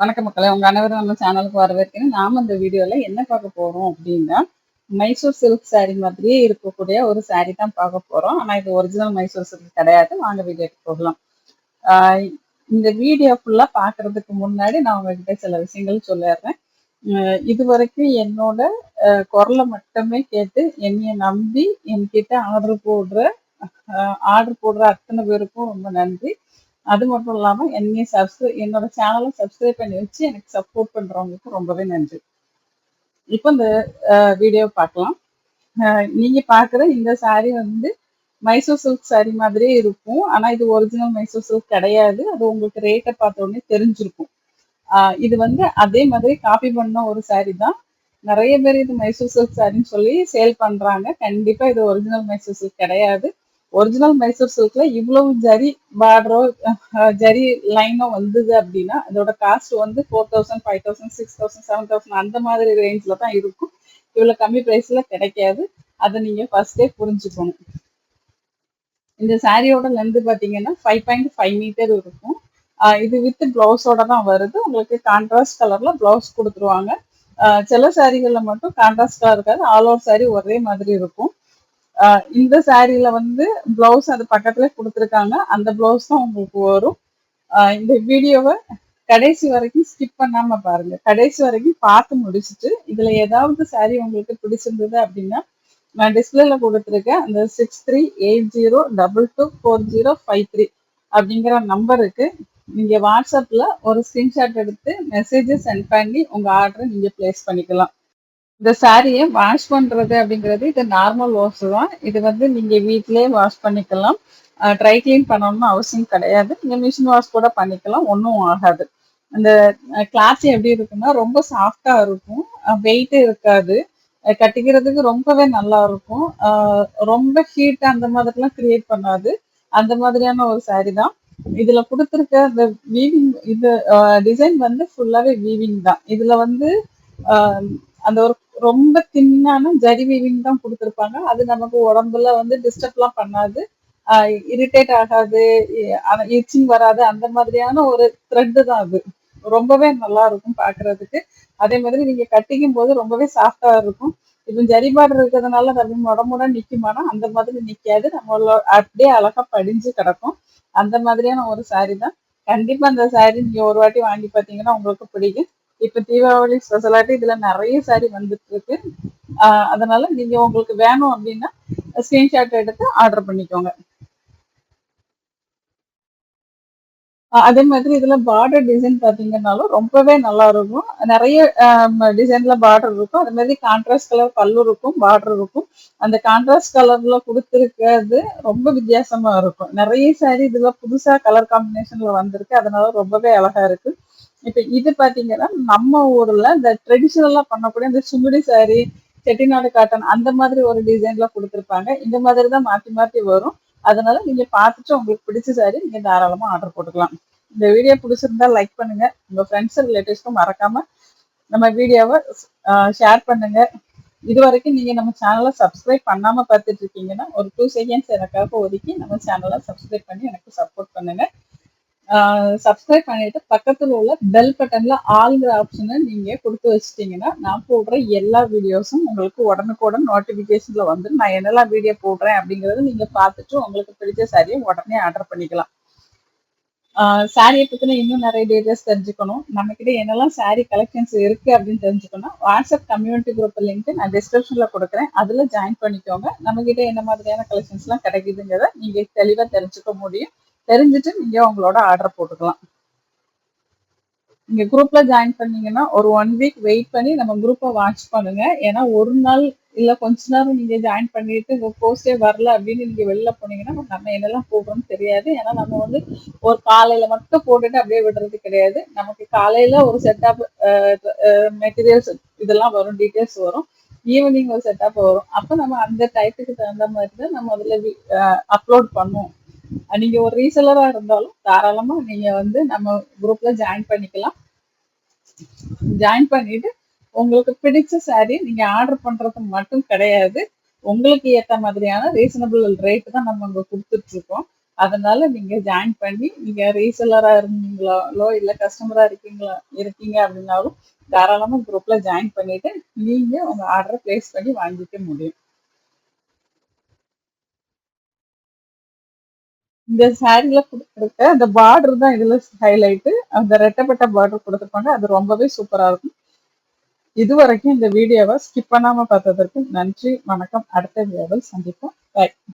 வணக்க மக்களே. உங்க அனைவரும் நம்ம சேனலுக்கு வரவேற்கிறேன். நாம இந்த வீடியோல என்ன பார்க்க போறோம் அப்படின்னா மைசூர் சில்க் saree மாதிரியே இருக்கக்கூடிய ஒரு saree தான் பார்க்க போறோம். ஆனா இது ஒரிஜினல் மைசூர் சில்க் கிடையாது. வாங்க வீடியோக்கு போகலாம். ஆஹ் இந்த வீடியோ ஃபுல்லா பாக்குறதுக்கு முன்னாடி நான் உங்ககிட்ட சில விஷயங்கள் சொல்லிடுறேன். ஆஹ் இது வரைக்கும் என்னோட குரலை மட்டுமே கேட்டு என்னைய நம்பி என்கிட்ட ஆர்டர் போடுற ஆர்டர் போடுற அத்தனை பேருக்கும் ரொம்ப நன்றி. அது மட்டும் இல்லாம என்னைய சப்ஸ்கிரைப் என்னோட சேனலை சப்ஸ்கிரைப் பண்ணி வச்சு எனக்கு சப்போர்ட் பண்றவங்களுக்கு ரொம்பவே நன்றி. இப்போ இந்த வீடியோ பார்க்கலாம். நீங்கள் நீங்க பாக்குற இந்த saree வந்து மைசூர் சில்க் saree மாதிரியே இருக்கும். ஆனா இது ஒரிஜினல் மைசூர் சில்க் கிடையாது. அது உங்களுக்கு ரேட்டை பார்த்த உடனே தெரிஞ்சிருக்கும். இது வந்து அதே மாதிரி காப்பி பண்ண ஒரு saree தான். நிறைய பேர் இது மைசூர் சில்க் சாரின்னு சொல்லி சேல் பண்றாங்க. கண்டிப்பா இது ஒரிஜினல் மைசூர் சில்க் கிடையாது. ஒரிஜினல் மைசூர் சில்க்ல இவ்வளவு ஜரி பார்டரோ ஜரி லைனோ வந்தது அப்படின்னா அதோட காஸ்ட் வந்து four thousand five thousand six thousand seven thousand அந்த மாதிரி ரேஞ்சில் தான் இருக்கும். இவ்வளவு கம்மி ப்ரைஸ்ல கிடைக்காது. அதை நீங்க ஃபர்ஸ்டே புரிஞ்சுக்கணும். இந்த சாரியோட லென்த்து பாத்தீங்கன்னா ஃபைவ் பாயிண்ட் ஃபைவ் மீட்டர் இருக்கும். இது வித் ப்ளவுஸோட தான் வருது. உங்களுக்கு கான்ட்ராஸ்ட் கலர்ல ப்ளவுஸ் கொடுத்துருவாங்க. சில சாரிகளில் மட்டும் கான்ட்ராஸ்டா இருக்காது. ஆல் ஓவர் சாரி ஒரே மாதிரி இருக்கும். இந்த சாரில வந்து பிளவுஸ் அது பக்கத்துல கொடுத்துருக்காங்க. அந்த பிளவுஸ் தான் உங்களுக்கு வரும். இந்த வீடியோவை கடைசி வரைக்கும் ஸ்கிப் பண்ணாம பாருங்க. கடைசி வரைக்கும் பார்த்து முடிச்சுட்டு இதுல ஏதாவது சாரி உங்களுக்கு பிடிச்சிருந்தது அப்படின்னா நான் டிஸ்பிளேல கொடுத்துருக்கேன். அந்த six three eight zero double two four zero five three அப்படிங்கிற நம்பருக்கு நீங்க வாட்ஸ்அப்ல ஒரு ஸ்கிரீன்ஷாட் எடுத்து மெசேஜஸ் சென்ட் பண்ணி உங்க ஆர்டரை நீங்க பிளேஸ் பண்ணிக்கலாம். இந்த சாரியை வாஷ் பண்றது அப்படிங்கிறது இது நார்மல் வாஷ் தான். இது வந்து நீங்க வீட்டிலேயே வாஷ் பண்ணிக்கலாம். ட்ரை கிளீன் பண்ணணும்னு அவசியம் கிடையாது. நீங்க மிஷின் வாஷ் கூட பண்ணிக்கலாம். ஒன்றும் ஆகாது. அந்த கிளாத் எப்படி இருக்குன்னா ரொம்ப சாஃப்டா இருக்கும். வெயிட்டு இருக்காது. கட்டிக்கிறதுக்கு ரொம்பவே நல்லா இருக்கும். ரொம்ப ஹீட் அந்த மாதிரிலாம் கிரியேட் பண்ணாது. அந்த மாதிரியான ஒரு சாரி தான். இதுல கொடுத்துருக்க இந்த வீவிங் இது டிசைன் வந்து ஃபுல்லாவே வீவிங் தான். இதுல வந்து அந்த ஒரு ரொம்ப தின்னான ஜரி வீவிங் தான் கொடுத்துருப்பாங்க. அது நமக்கு உடம்புல வந்து டிஸ்டர்ப்லாம் பண்ணாது. இரிட்டேட் ஆகாது. இச்சிங் வராது. அந்த மாதிரியான ஒரு த்ரெட்டு தான் அது. ரொம்பவே நல்லா இருக்கும் பாக்குறதுக்கு. அதே மாதிரி நீங்க கட்டிக்கும் போது ரொம்பவே சாஃப்டா இருக்கும். இப்போ ஜரி பார்டர் இருக்கிறதுனால நம்ம உடம்புட நிக்குமானா அந்த மாதிரி நிக்காது. நம்மளோட அப்படியே அழகா படிஞ்சு கிடக்கும். அந்த மாதிரியான ஒரு சாரி தான். கண்டிப்பா அந்த சாரி நீங்க ஒரு வாட்டி வாங்கி பார்த்தீங்கன்னா உங்களுக்கு பிடிக்கும். இப்ப தீபாவளி ஸ்பெஷலாட்டி இதுல நிறைய சாரி வந்துட்டு இருக்கு ஆஹ் அதனால நீங்க உங்களுக்கு வேணும் அப்படின்னா ஸ்கிரீன்ஷாட் எடுத்து ஆர்டர் பண்ணிக்கோங்க. அதே மாதிரி இதுல பார்டர் டிசைன் பாத்தீங்கன்னாலும் ரொம்பவே நல்லா இருக்கும். நிறைய டிசைன்ல பார்டர் இருக்கும். அதே மாதிரி கான்ட்ராஸ்ட் கலர் பல்லு இருக்கும் பார்டர் இருக்கும். அந்த கான்ட்ராஸ்ட் கலர்ல கொடுத்துருக்கிறது ரொம்ப வித்தியாசமா இருக்கும். நிறைய சாரி இதுல புதுசா கலர் காம்பினேஷன்ல வந்திருக்கு. அதனால ரொம்பவே அழகா இருக்கு. இப்போ இது பார்த்தீங்கன்னா நம்ம ஊரில் இந்த ட்ரெடிஷ்னலாக பண்ணக்கூடிய இந்த சுங்குடி சாரி செட்டிநாடு காட்டன் அந்த மாதிரி ஒரு டிசைன்லாம் கொடுத்துருப்பாங்க. இந்த மாதிரி தான் மாற்றி மாற்றி வரும். அதனால நீங்கள் பார்த்துட்டு உங்களுக்கு பிடிச்ச சாரி நீங்கள் தாராளமாக ஆர்டர் போட்டுக்கலாம். இந்த வீடியோ பிடிச்சிருந்தா லைக் பண்ணுங்க. உங்கள் ஃப்ரெண்ட்ஸ் ரிலேட்டிவ்ஸ்க்கும் மறக்காம நம்ம வீடியோவை ஷேர் பண்ணுங்க. இது வரைக்கும் நீங்க நம்ம சேனலை சப்ஸ்கிரைப் பண்ணாம பார்த்துட்டு இருக்கீங்கன்னா ஒரு டூ செகண்ட்ஸ் எனக்காக ஒதுக்கி நம்ம சேனலை சப்ஸ்கிரைப் பண்ணி எனக்கு சப்போர்ட் பண்ணுங்க. சப்ஸ்கிரைப் பண்ணிட்டு பக்கத்தில் உள்ள பெல் பட்டன்ல ஆளுங்கிற ஆப்ஷனை நீங்க கொடுத்து வச்சிட்டீங்கன்னா நான் போடுற எல்லா வீடியோஸும் உங்களுக்கு உடனுக்குடன் நோட்டிபிகேஷன்ல வந்து நான் என்னெல்லாம் வீடியோ போடுறேன் அப்படிங்கறத நீங்க பார்த்துட்டு உங்களுக்கு பிடிச்ச சாரியை உடனே ஆர்டர் பண்ணிக்கலாம். சாரியை பத்தின இன்னும் நிறைய டீடைல்ஸ் தெரிஞ்சுக்கணும். நம்ம கிட்ட என்னெல்லாம் சாரி கலெக்ஷன்ஸ் இருக்கு அப்படின்னு தெரிஞ்சுக்கணும் வாட்ஸ்அப் கம்யூனிட்டி குரூப் லிங்க் நான் டிஸ்கிரிப்ஷன்ல கொடுக்குறேன். அதுல ஜாயின் பண்ணிக்கோங்க. நம்ம கிட்ட என்ன மாதிரியான கலெக்ஷன்ஸ் எல்லாம் கிடைக்குதுங்கிறத நீங்க தெளிவா தெரிஞ்சுக்க முடியும். தெரிஞ்சுட்டு நீங்கள் உங்களோட ஆர்டர் போட்டுக்கலாம். நீங்கள் குரூப்பில் ஜாயின் பண்ணீங்கன்னா ஒரு ஒன் வீக் வெயிட் பண்ணி நம்ம குரூப்பை வாட்ச் பண்ணுங்க. ஏன்னா ஒரு நாள் இல்லை கொஞ்ச நேரம் நீங்கள் ஜாயின் பண்ணிட்டு உங்கள் கோர்ஸே வரல அப்படின்னு நீங்கள் வெளில போனீங்கன்னா நம்ம என்னெல்லாம் போடுறோம்னு தெரியாது. ஏன்னா நம்ம வந்து ஒரு காலையில் மட்டும் போட்டுட்டு அப்படியே விடுறது கிடையாது. நமக்கு காலையில் ஒரு செட்டப் மெட்டீரியல்ஸ் இதெல்லாம் வரும் டீட்டெயில்ஸ் வரும். ஈவினிங் ஒரு செட்டப் வரும். அப்போ நம்ம அந்த டைத்துக்கு தகுந்த மாதிரி தான் நம்ம அதில் அப்லோட் பண்ணுவோம். நீங்க ஒரு ரீசலரா இருந்தாலும் தாராளமா நீங்க வந்து நம்ம குரூப்ல ஜாயின் பண்ணிக்கலாம். ஜாயின் பண்ணிட்டு உங்களுக்கு பிடிச்ச சாரீ நீங்க ஆர்டர் பண்றது மட்டும் கிடையாது. உங்களுக்கு ஏத்த மாதிரியான ரீசனபிள் ரேட் தான் நம்ம அங்க கொடுத்துட்டு இருக்கோம் அதனால நீங்க ஜாயின் பண்ணி நீங்க ரீசெல்லரா இருந்தீங்களோ இல்ல கஸ்டமரா இருக்கீங்களா இருக்கீங்க அப்படின்னாலும் தாராளமா குரூப்ல ஜாயின் பண்ணிட்டு நீங்க உங்க ஆர்டரை பிளேஸ் பண்ணி வாங்கிக்க முடியும். இந்த சாரில கொடுத்துருக்க அந்த பார்டர் தான் இதுல ஹைலைட் அந்த ரெட்டப்பட்ட பார்டர் கொடுத்துருப்பாங்க அது ரொம்பவே சூப்பரா இருக்கும். இது வரைக்கும் இந்த வீடியோவை ஸ்கிப் பண்ணாம பார்த்ததற்கு நன்றி. வணக்கம். அடுத்த வீடியோவில் சந்திப்போம். பாய்